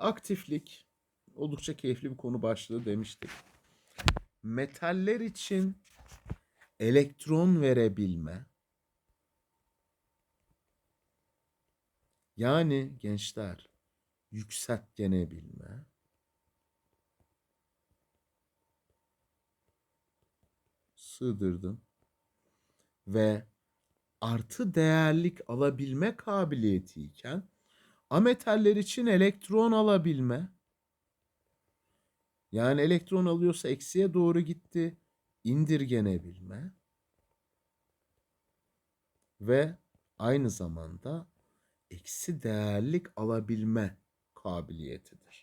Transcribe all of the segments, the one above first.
aktiflik oldukça keyifli bir konu başlığı demiştik. Metaller için elektron verebilme. Yani gençler yükseltgenebilme. Sığdırdım. Ve artı değerlik alabilme kabiliyetiyken ametaller için elektron alabilme. Yani elektron alıyorsa eksiye doğru gitti. indirgenebilme. Ve aynı zamanda eksi değerlik alabilme kabiliyetidir.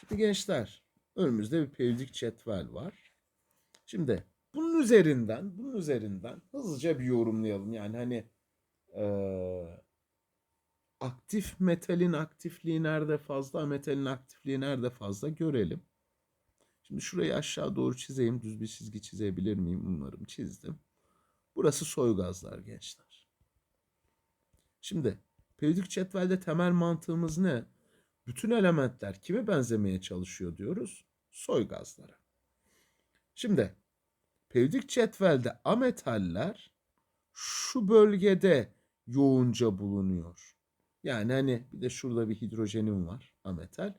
Şimdi gençler önümüzde bir periyodik cetvel var. Şimdi bunun üzerinden bunun üzerinden hızlıca bir yorumlayalım. Yani hani eee aktif metalin aktifliği nerede fazla, metalin aktifliği nerede fazla görelim. Şimdi şurayı aşağı doğru çizeyim. Düz bir çizgi çizebilir miyim? Umarım çizdim. Burası soy gazlar gençler. Şimdi periyodik cetvelde temel mantığımız ne? Bütün elementler kime benzemeye çalışıyor diyoruz? Soy gazlara. Şimdi periyodik cetvelde ametaller şu bölgede yoğunca bulunuyor. Yani hani bir de şurada bir hidrojenim var ametal.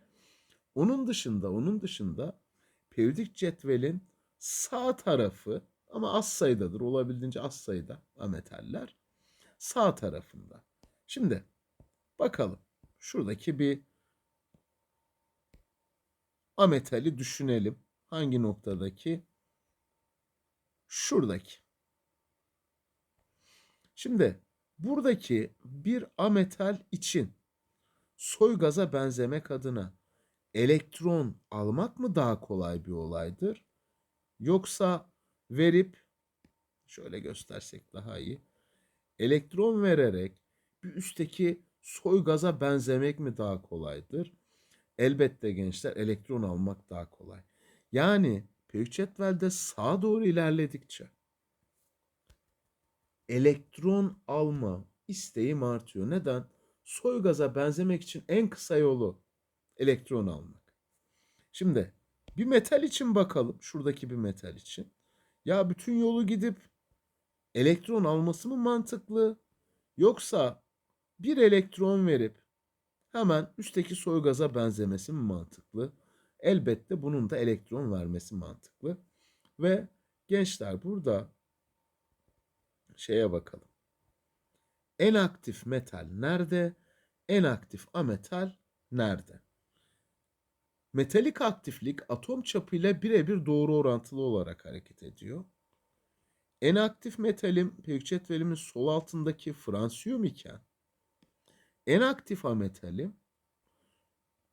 Onun dışında onun dışında periyodik cetvelin sağ tarafı ama az sayıdadır. Olabildiğince az sayıda ametaller sağ tarafında. Şimdi bakalım. Şuradaki bir ametali düşünelim. Hangi noktadaki? Şuradaki. Şimdi buradaki bir ametal için soy benzemek adına elektron almak mı daha kolay bir olaydır? Yoksa verip şöyle göstersek daha iyi. Elektron vererek bir üstteki soy benzemek mi daha kolaydır? Elbette gençler elektron almak daha kolay. Yani cetvelde sağa doğru ilerledikçe elektron alma isteğim artıyor. Neden? Soy benzemek için en kısa yolu elektron almak. Şimdi bir metal için bakalım. Şuradaki bir metal için. Ya bütün yolu gidip elektron alması mı mantıklı? Yoksa bir elektron verip hemen üstteki soy benzemesi mi mantıklı? Elbette bunun da elektron vermesi mantıklı. Ve gençler burada şeye bakalım. En aktif metal nerede? En aktif ametal nerede? Metalik aktiflik atom çapıyla birebir doğru orantılı olarak hareket ediyor. En aktif metalim periyodik cetvelimin sol altındaki fransiyum iken en aktif ametalim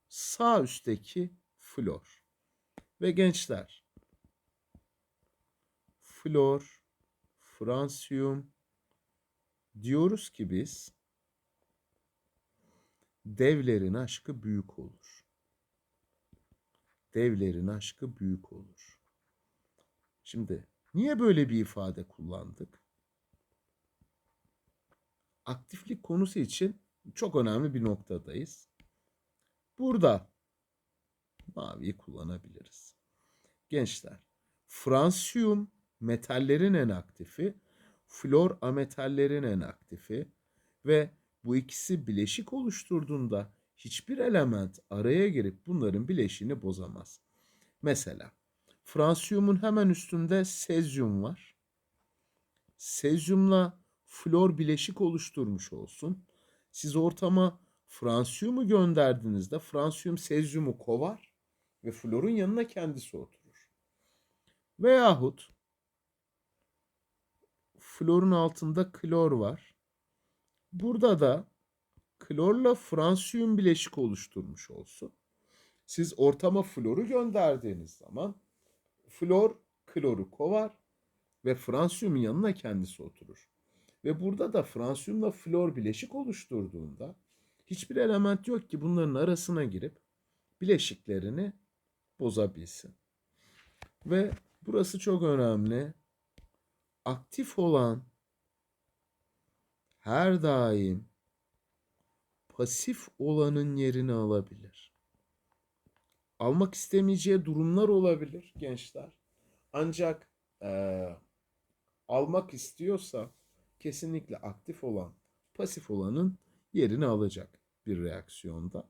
sağ üstteki flor. Ve gençler flor, fransiyum diyoruz ki biz devlerin aşkı büyük olur. Devlerin aşkı büyük olur. Şimdi niye böyle bir ifade kullandık? Aktiflik konusu için çok önemli bir noktadayız. Burada maviyi kullanabiliriz. Gençler, fransiyum metallerin en aktifi, flor ametallerin en aktifi ve bu ikisi bileşik oluşturduğunda hiçbir element araya girip bunların bileşiğini bozamaz. Mesela fransiyumun hemen üstünde sezyum var. Sezyumla flor bileşik oluşturmuş olsun. Siz ortama fransiyumu gönderdiğinizde fransiyum sezyumu kovar ve florun yanına kendisi oturur. Veyahut florun altında klor var. Burada da klorla fransiyum bileşik oluşturmuş olsun. Siz ortama floru gönderdiğiniz zaman flor kloru kovar ve fransiyumun yanına kendisi oturur. Ve burada da fransiyumla flor bileşik oluşturduğunda hiçbir element yok ki bunların arasına girip bileşiklerini bozabilsin. Ve burası çok önemli. Aktif olan her daim pasif olanın yerini alabilir. almak istemeyeceği durumlar olabilir gençler. Ancak eee, almak istiyorsa kesinlikle aktif olan pasif olanın yerini alacak bir reaksiyonda.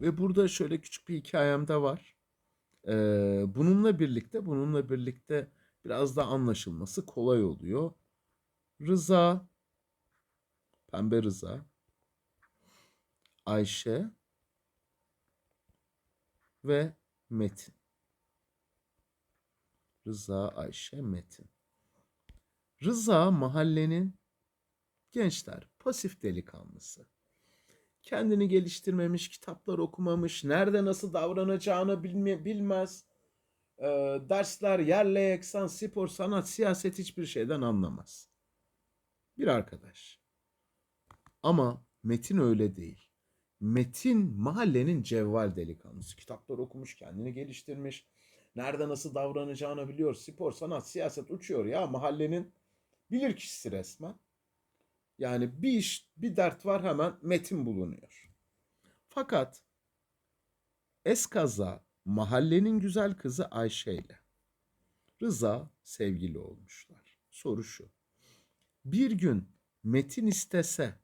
Ve burada şöyle küçük bir hikayem de var. Eee, bununla birlikte bununla birlikte biraz da anlaşılması kolay oluyor. Rıza, Pembe Rıza, Ayşe ve Metin. Rıza, Ayşe, Metin. Rıza mahallenin gençler pasif delikanlısı. Kendini geliştirmemiş, kitaplar okumamış, nerede nasıl davranacağını bilme, bilmez. Ee, dersler, yerle yeksan, spor, sanat, siyaset hiçbir şeyden anlamaz. Bir arkadaş. Ama Metin öyle değil. Metin mahallenin cevval delikanlısı. Kitaplar okumuş, kendini geliştirmiş. Nerede nasıl davranacağını biliyor. Spor, sanat, siyaset uçuyor ya mahallenin bilir kişisi resmen. Yani bir iş, bir dert var hemen Metin bulunuyor. Fakat eskaza mahallenin güzel kızı Ayşe ile Rıza sevgili olmuşlar. Soru şu. Bir gün Metin istese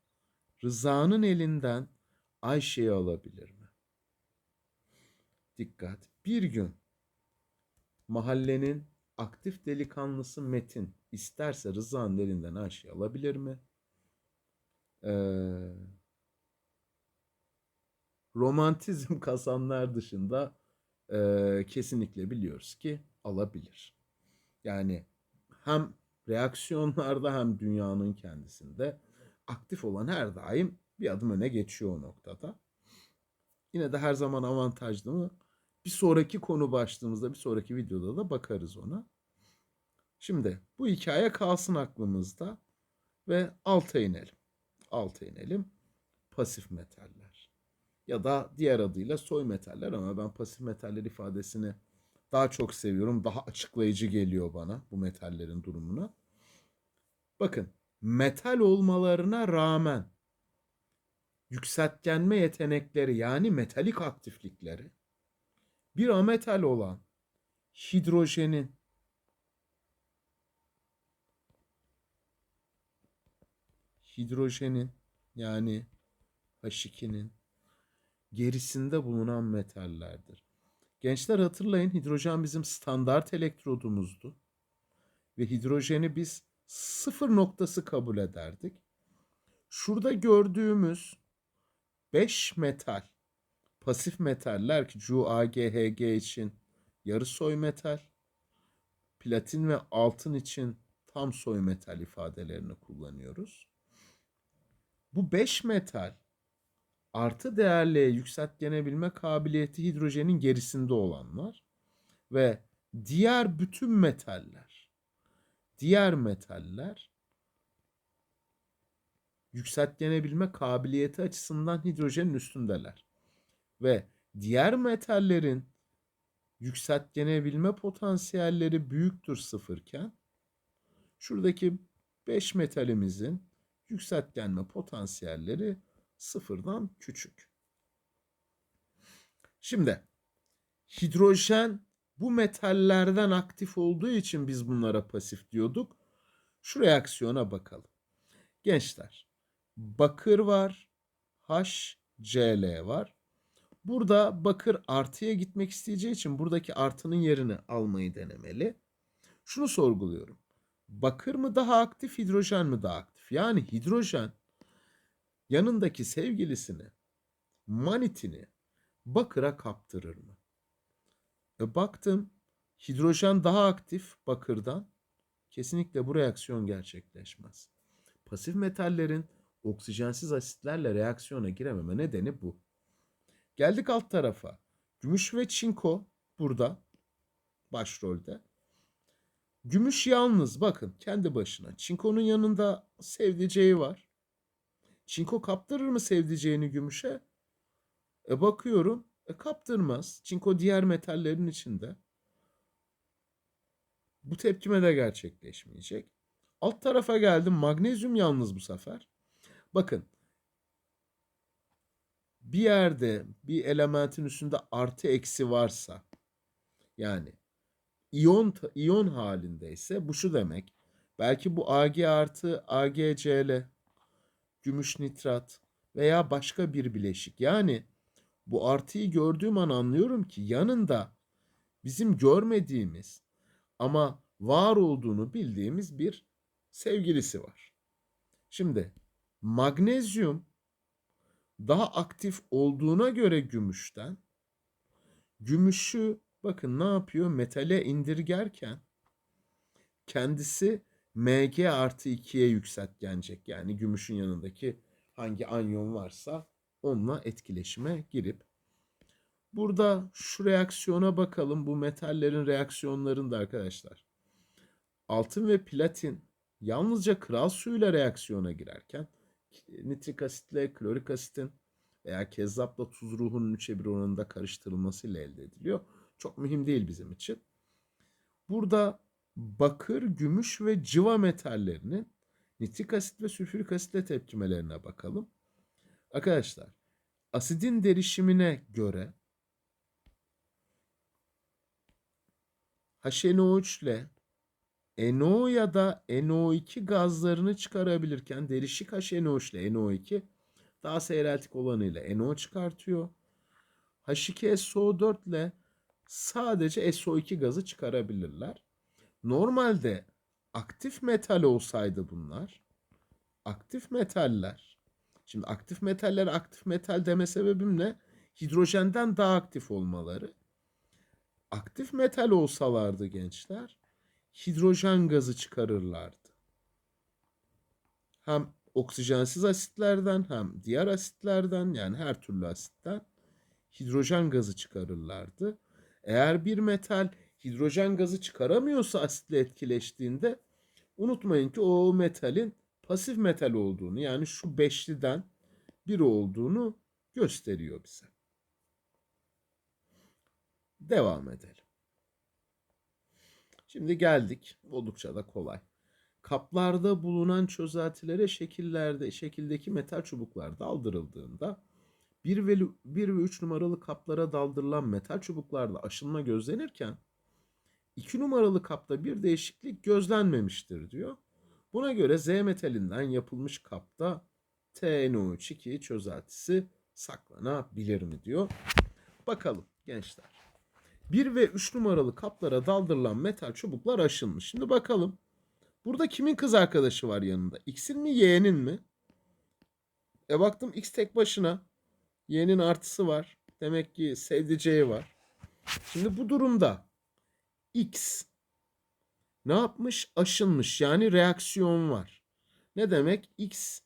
Rıza'nın elinden Ayşe'yi alabilir mi? Dikkat. Bir gün mahallenin aktif delikanlısı Metin isterse Rıza'nın elinden Ayşe'yi alabilir mi? Ee, romantizm kasanlar dışında e, kesinlikle biliyoruz ki alabilir. Yani hem reaksiyonlarda hem dünyanın kendisinde aktif olan her daim bir adım öne geçiyor o noktada. Yine de her zaman avantajlı mı? Bir sonraki konu başlığımızda, bir sonraki videoda da bakarız ona. Şimdi bu hikaye kalsın aklımızda ve alta inelim. Alta inelim. Pasif metaller. Ya da diğer adıyla soy metaller ama ben pasif metaller ifadesini daha çok seviyorum. Daha açıklayıcı geliyor bana bu metallerin durumuna. Bakın metal olmalarına rağmen yükseltgenme yetenekleri yani metalik aktiflikleri bir ametal olan hidrojenin hidrojenin yani H2'nin gerisinde bulunan metallerdir. Gençler hatırlayın hidrojen bizim standart elektrodumuzdu. Ve hidrojeni biz sıfır noktası kabul ederdik. Şurada gördüğümüz 5 metal, pasif metaller ki Cu, Ag, Hg için yarı soy metal, platin ve altın için tam soy metal ifadelerini kullanıyoruz. Bu 5 metal artı değerliğe yükseltgenebilme kabiliyeti hidrojenin gerisinde olanlar ve diğer bütün metaller diğer metaller yükseltgenebilme kabiliyeti açısından hidrojenin üstündeler. Ve diğer metallerin yükseltgenebilme potansiyelleri büyüktür sıfırken şuradaki 5 metalimizin yükseltgenme potansiyelleri sıfırdan küçük. Şimdi hidrojen bu metallerden aktif olduğu için biz bunlara pasif diyorduk. Şu reaksiyona bakalım. Gençler, bakır var, HCl var. Burada bakır artıya gitmek isteyeceği için buradaki artının yerini almayı denemeli. Şunu sorguluyorum. Bakır mı daha aktif, hidrojen mi daha aktif? Yani hidrojen yanındaki sevgilisini, manitini bakıra kaptırır mı? E baktım hidrojen daha aktif bakırdan. Kesinlikle bu reaksiyon gerçekleşmez. Pasif metallerin oksijensiz asitlerle reaksiyona girememe nedeni bu. Geldik alt tarafa. Gümüş ve çinko burada başrolde. Gümüş yalnız bakın kendi başına. Çinko'nun yanında sevdiceği var. Çinko kaptırır mı sevdiceğini gümüşe? E bakıyorum e kaptırmaz. Çinko diğer metallerin içinde. Bu tepkime de gerçekleşmeyecek. Alt tarafa geldim. Magnezyum yalnız bu sefer. Bakın. bir yerde bir elementin üstünde artı eksi varsa yani iyon iyon halindeyse bu şu demek. Belki bu Ag artı AgCl gümüş nitrat veya başka bir bileşik. Yani bu artıyı gördüğüm an anlıyorum ki yanında bizim görmediğimiz ama var olduğunu bildiğimiz bir sevgilisi var. Şimdi magnezyum daha aktif olduğuna göre gümüşten gümüşü bakın ne yapıyor? Metale indirgerken kendisi Mg artı 2'ye yükseltgenecek. Yani gümüşün yanındaki hangi anyon varsa onunla etkileşime girip burada şu reaksiyona bakalım. Bu metallerin reaksiyonlarında arkadaşlar. Altın ve platin yalnızca kral suyuyla reaksiyona girerken nitrik asitle klorik asitin veya kezzapla tuz ruhunun 3'e 1 oranında karıştırılmasıyla elde ediliyor. Çok mühim değil bizim için. Burada bakır, gümüş ve civa metallerinin nitrik asit ve sülfürik asitle tepkimelerine bakalım. Arkadaşlar asidin derişimine göre HNO3 ile NO ya da NO2 gazlarını çıkarabilirken derişik HNO3 ile NO2 daha seyreltik olanıyla NO çıkartıyor. H2SO4 ile sadece SO2 gazı çıkarabilirler. Normalde aktif metal olsaydı bunlar, aktif metaller, şimdi aktif metaller aktif metal deme sebebim ne? Hidrojenden daha aktif olmaları. Aktif metal olsalardı gençler, hidrojen gazı çıkarırlardı. Hem oksijensiz asitlerden hem diğer asitlerden yani her türlü asitten hidrojen gazı çıkarırlardı. Eğer bir metal hidrojen gazı çıkaramıyorsa asitle etkileştiğinde unutmayın ki o metalin pasif metal olduğunu yani şu beşliden biri olduğunu gösteriyor bize. Devam edelim. Şimdi geldik. Oldukça da kolay. Kaplarda bulunan çözeltilere şekillerde şekildeki metal çubuklar daldırıldığında 1 ve 1 ve 3 numaralı kaplara daldırılan metal çubuklarda aşınma gözlenirken 2 numaralı kapta bir değişiklik gözlenmemiştir diyor. Buna göre Z metalinden yapılmış kapta TNO3 çözeltisi saklanabilir mi diyor. Bakalım gençler. 1 ve 3 numaralı kaplara daldırılan metal çubuklar aşınmış. Şimdi bakalım. Burada kimin kız arkadaşı var yanında? X'in mi Y'nin mi? E baktım X tek başına. Y'nin artısı var. Demek ki sevdiceği var. Şimdi bu durumda X ne yapmış? Aşınmış. Yani reaksiyon var. Ne demek? X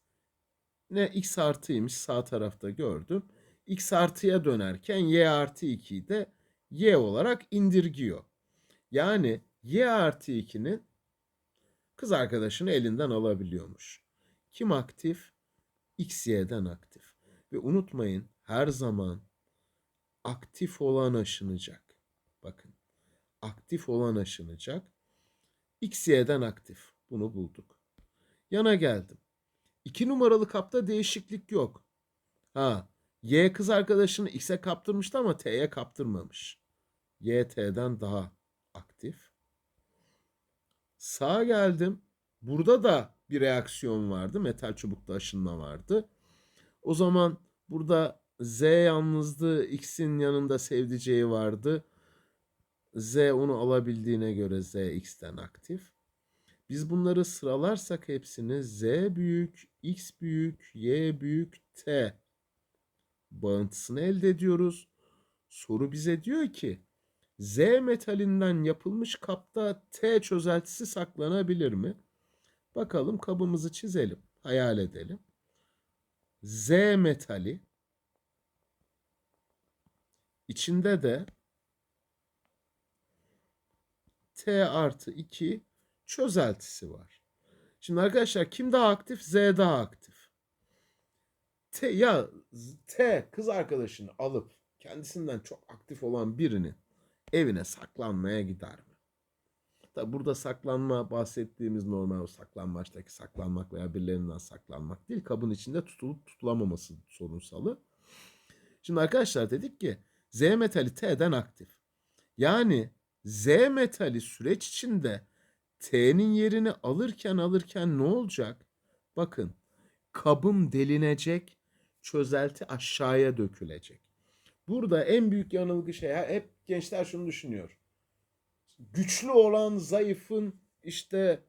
ne X artıymış sağ tarafta gördüm. X artıya dönerken Y artı 2'yi de Y olarak indirgiyor. Yani Y artı 2'nin kız arkadaşını elinden alabiliyormuş. Kim aktif? X Y'den aktif. Ve unutmayın her zaman aktif olan aşınacak. Aktif olan aşınacak. X Y'den aktif. Bunu bulduk. Yana geldim. 2 numaralı kapta değişiklik yok. Ha, Y kız arkadaşını X'e kaptırmıştı ama T'ye kaptırmamış. Y T'den daha aktif. Sağa geldim. Burada da bir reaksiyon vardı. Metal çubukta aşınma vardı. O zaman burada Z yalnızdı. X'in yanında sevdiceği vardı. Z onu alabildiğine göre Z X'ten aktif. Biz bunları sıralarsak hepsini Z büyük, X büyük, Y büyük, T bağıntısını elde ediyoruz. Soru bize diyor ki Z metalinden yapılmış kapta T çözeltisi saklanabilir mi? Bakalım kabımızı çizelim, hayal edelim. Z metali içinde de T artı 2 çözeltisi var. Şimdi arkadaşlar kim daha aktif? Z daha aktif. T ya T kız arkadaşını alıp kendisinden çok aktif olan birinin evine saklanmaya gider mi? Tabi burada saklanma bahsettiğimiz normal o saklanmaçtaki saklanmak veya birilerinden saklanmak değil. Kabın içinde tutulup tutulamaması sorunsalı. Şimdi arkadaşlar dedik ki Z metali T'den aktif. Yani Z metali süreç içinde T'nin yerini alırken alırken ne olacak? Bakın kabım delinecek, çözelti aşağıya dökülecek. Burada en büyük yanılgı şey hep gençler şunu düşünüyor. Güçlü olan zayıfın işte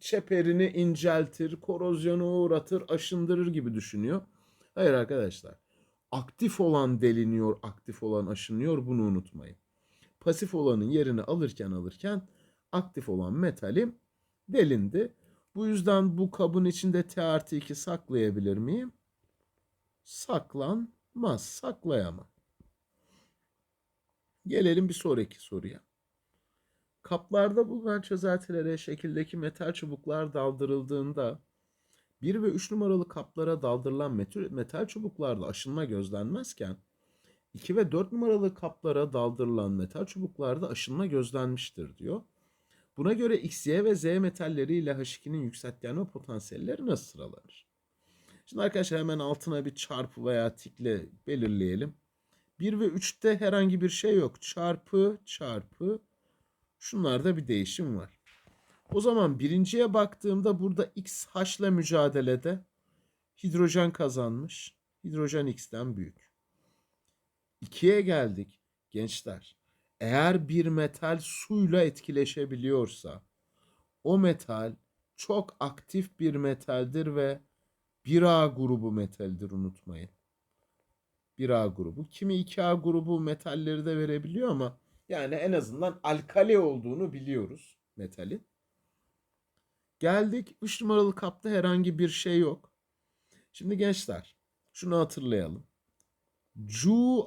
çeperini inceltir, korozyona uğratır, aşındırır gibi düşünüyor. Hayır arkadaşlar. Aktif olan deliniyor, aktif olan aşınıyor bunu unutmayın. Pasif olanın yerini alırken alırken aktif olan metalim delindi. Bu yüzden bu kabın içinde T artı 2 saklayabilir miyim? Saklanmaz, saklayamam. Gelelim bir sonraki soruya. Kaplarda bulunan çözeltilere şekildeki metal çubuklar daldırıldığında 1 ve 3 numaralı kaplara daldırılan metal, çubuklarda aşınma gözlenmezken 2 ve 4 numaralı kaplara daldırılan metal çubuklarda aşınma gözlenmiştir diyor. Buna göre X, Y ve Z metalleri ile H2'nin yükseltgenme potansiyelleri nasıl sıralanır? Şimdi arkadaşlar hemen altına bir çarpı veya tikle belirleyelim. 1 ve 3'te herhangi bir şey yok. Çarpı çarpı şunlarda bir değişim var. O zaman birinciye baktığımda burada X H ile mücadelede hidrojen kazanmış. Hidrojen X'ten büyük. 2'ye geldik gençler. Eğer bir metal suyla etkileşebiliyorsa o metal çok aktif bir metaldir ve 1A grubu metaldir unutmayın. 1A grubu. Kimi 2A grubu metalleri de verebiliyor ama yani en azından alkali olduğunu biliyoruz metalin. Geldik 3 numaralı kapta herhangi bir şey yok. Şimdi gençler şunu hatırlayalım. Cu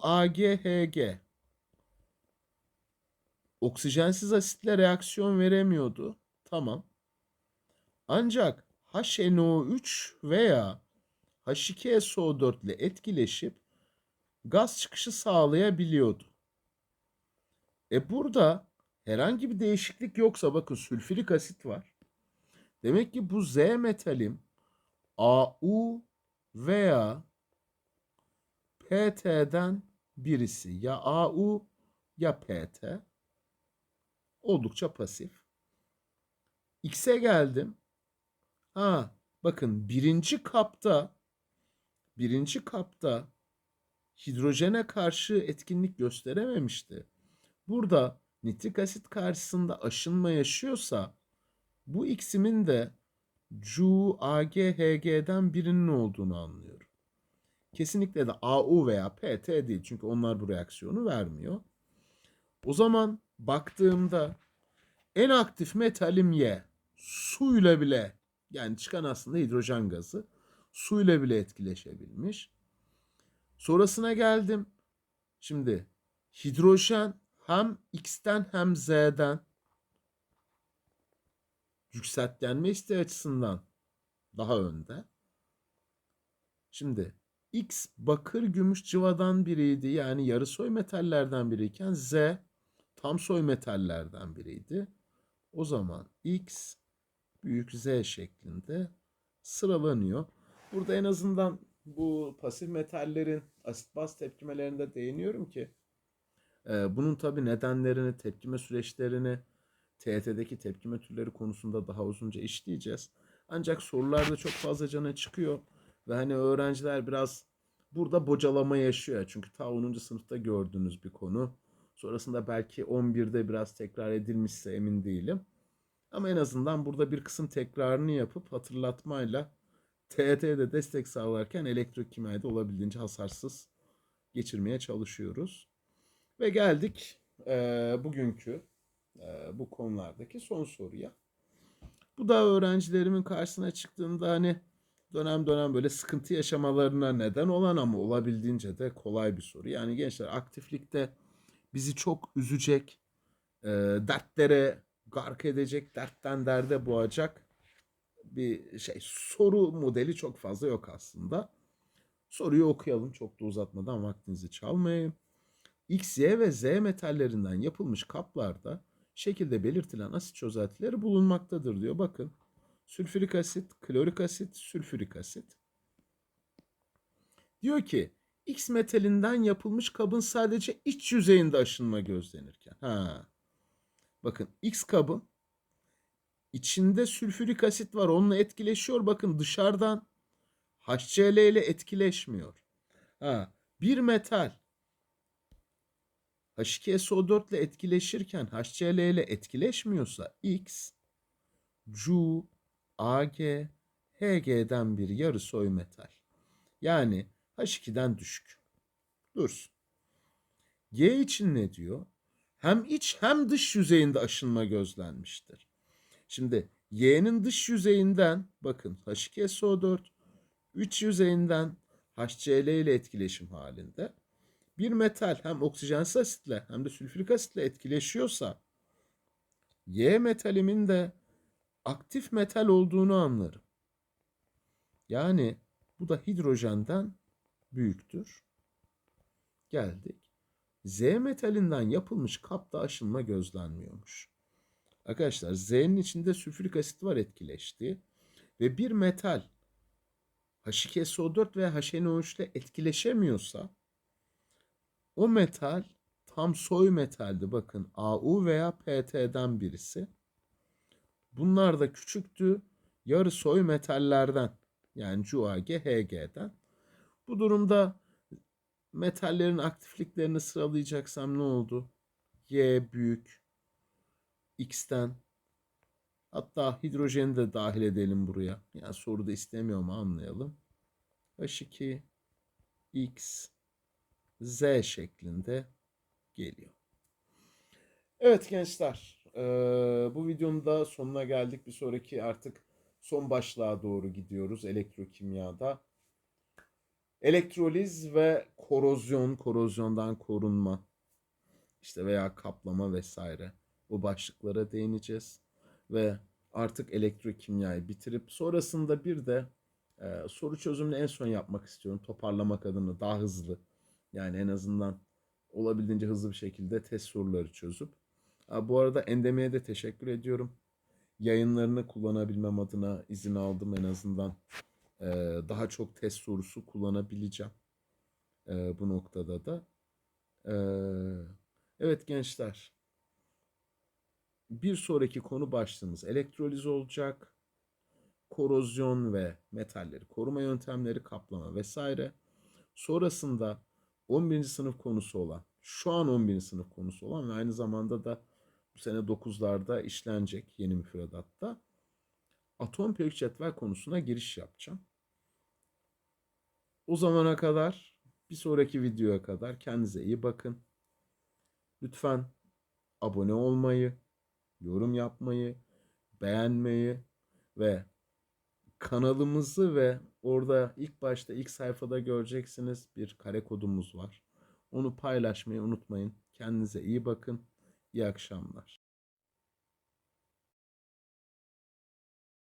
oksijensiz asitle reaksiyon veremiyordu. Tamam. Ancak HNO3 veya H2SO4 ile etkileşip gaz çıkışı sağlayabiliyordu. E burada herhangi bir değişiklik yoksa bakın sülfürik asit var. Demek ki bu Z metalim AU veya PT'den birisi ya AU ya PT oldukça pasif. X'e geldim. Ha bakın birinci kapta birinci kapta hidrojene karşı etkinlik gösterememişti. Burada nitrik asit karşısında aşınma yaşıyorsa bu X'imin de Cu AgHg'den birinin olduğunu anlıyorum. Kesinlikle de AU veya PT değil çünkü onlar bu reaksiyonu vermiyor. O zaman baktığımda en aktif metalim Y. Suyla bile yani çıkan aslında hidrojen gazı suyla bile etkileşebilmiş. Sonrasına geldim. Şimdi hidrojen hem X'ten hem Z'den yükseltgenme isteği açısından daha önde. Şimdi X bakır gümüş cıvadan biriydi. Yani yarı soy metallerden biriyken Z tam soy metallerden biriydi. O zaman X büyük Z şeklinde sıralanıyor. Burada en azından bu pasif metallerin asit baz tepkimelerinde değiniyorum ki e, bunun tabi nedenlerini, tepkime süreçlerini TET'deki tepkime türleri konusunda daha uzunca işleyeceğiz. Ancak sorularda çok fazla cana çıkıyor ve hani öğrenciler biraz burada bocalama yaşıyor. Çünkü ta 10. sınıfta gördüğünüz bir konu. Sonrasında belki 11'de biraz tekrar edilmişse emin değilim. Ama en azından burada bir kısım tekrarını yapıp hatırlatmayla TET'de destek sağlarken elektrokimyada olabildiğince hasarsız geçirmeye çalışıyoruz. Ve geldik e, bugünkü e, bu konulardaki son soruya. Bu da öğrencilerimin karşısına çıktığında hani dönem dönem böyle sıkıntı yaşamalarına neden olan ama olabildiğince de kolay bir soru. Yani gençler aktiflikte bizi çok üzecek, e, dertlere gark edecek, dertten derde boğacak bir şey soru modeli çok fazla yok aslında. Soruyu okuyalım çok da uzatmadan vaktinizi çalmayayım. X, Y ve Z metallerinden yapılmış kaplarda şekilde belirtilen asit çözeltileri bulunmaktadır diyor. Bakın sülfürik asit, klorik asit, sülfürik asit. Diyor ki X metalinden yapılmış kabın sadece iç yüzeyinde aşınma gözlenirken. Ha. Bakın X kabın içinde sülfürik asit var. Onunla etkileşiyor. Bakın dışarıdan HCl ile etkileşmiyor. Ha. Bir metal H2SO4 ile etkileşirken HCl ile etkileşmiyorsa X, Cu, Ag, Hg'den bir yarı soy metal. Yani H2'den düşük. Dursun. G için ne diyor? Hem iç hem dış yüzeyinde aşınma gözlenmiştir. Şimdi Y'nin dış yüzeyinden bakın H2SO4 iç yüzeyinden HCl ile etkileşim halinde bir metal hem oksijensiz asitle hem de sülfürik asitle etkileşiyorsa Y metalimin de aktif metal olduğunu anlarım. Yani bu da hidrojenden büyüktür. Geldik. Z metalinden yapılmış kapta aşınma gözlenmiyormuş. Arkadaşlar Z'nin içinde sülfürik asit var etkileşti ve bir metal H2SO4 ve HNO3 ile etkileşemiyorsa o metal tam soy metaldi. Bakın AU veya PT'den birisi. Bunlar da küçüktü. Yarı soy metallerden. Yani CuAg, Hg'den. Bu durumda metallerin aktifliklerini sıralayacaksam ne oldu? Y büyük. X'ten. Hatta hidrojeni de dahil edelim buraya. Yani soruda istemiyorum anlayalım. H2, X, Z şeklinde geliyor. Evet gençler, eee, bu videonun da sonuna geldik. Bir sonraki artık son başlığa doğru gidiyoruz elektrokimyada. Elektroliz ve korozyon, korozyondan korunma, işte veya kaplama vesaire bu başlıklara değineceğiz ve artık elektrokimyayı bitirip sonrasında bir de e, soru çözümünü en son yapmak istiyorum toparlamak adına daha hızlı yani en azından olabildiğince hızlı bir şekilde test soruları çözüp. Bu arada Endeme'ye de teşekkür ediyorum. Yayınlarını kullanabilmem adına izin aldım en azından. Ee, daha çok test sorusu kullanabileceğim. Ee, bu noktada da. Ee, evet gençler. Bir sonraki konu başlığımız elektroliz olacak. Korozyon ve metalleri koruma yöntemleri, kaplama vesaire. Sonrasında 11. sınıf konusu olan, şu an 11. sınıf konusu olan ve aynı zamanda da bu sene 9'larda işlenecek yeni müfredatta atom periyodik cetvel konusuna giriş yapacağım. O zamana kadar, bir sonraki videoya kadar kendinize iyi bakın. Lütfen abone olmayı, yorum yapmayı, beğenmeyi ve kanalımızı ve orada ilk başta ilk sayfada göreceksiniz bir kare kodumuz var. Onu paylaşmayı unutmayın. Kendinize iyi bakın. İyi akşamlar.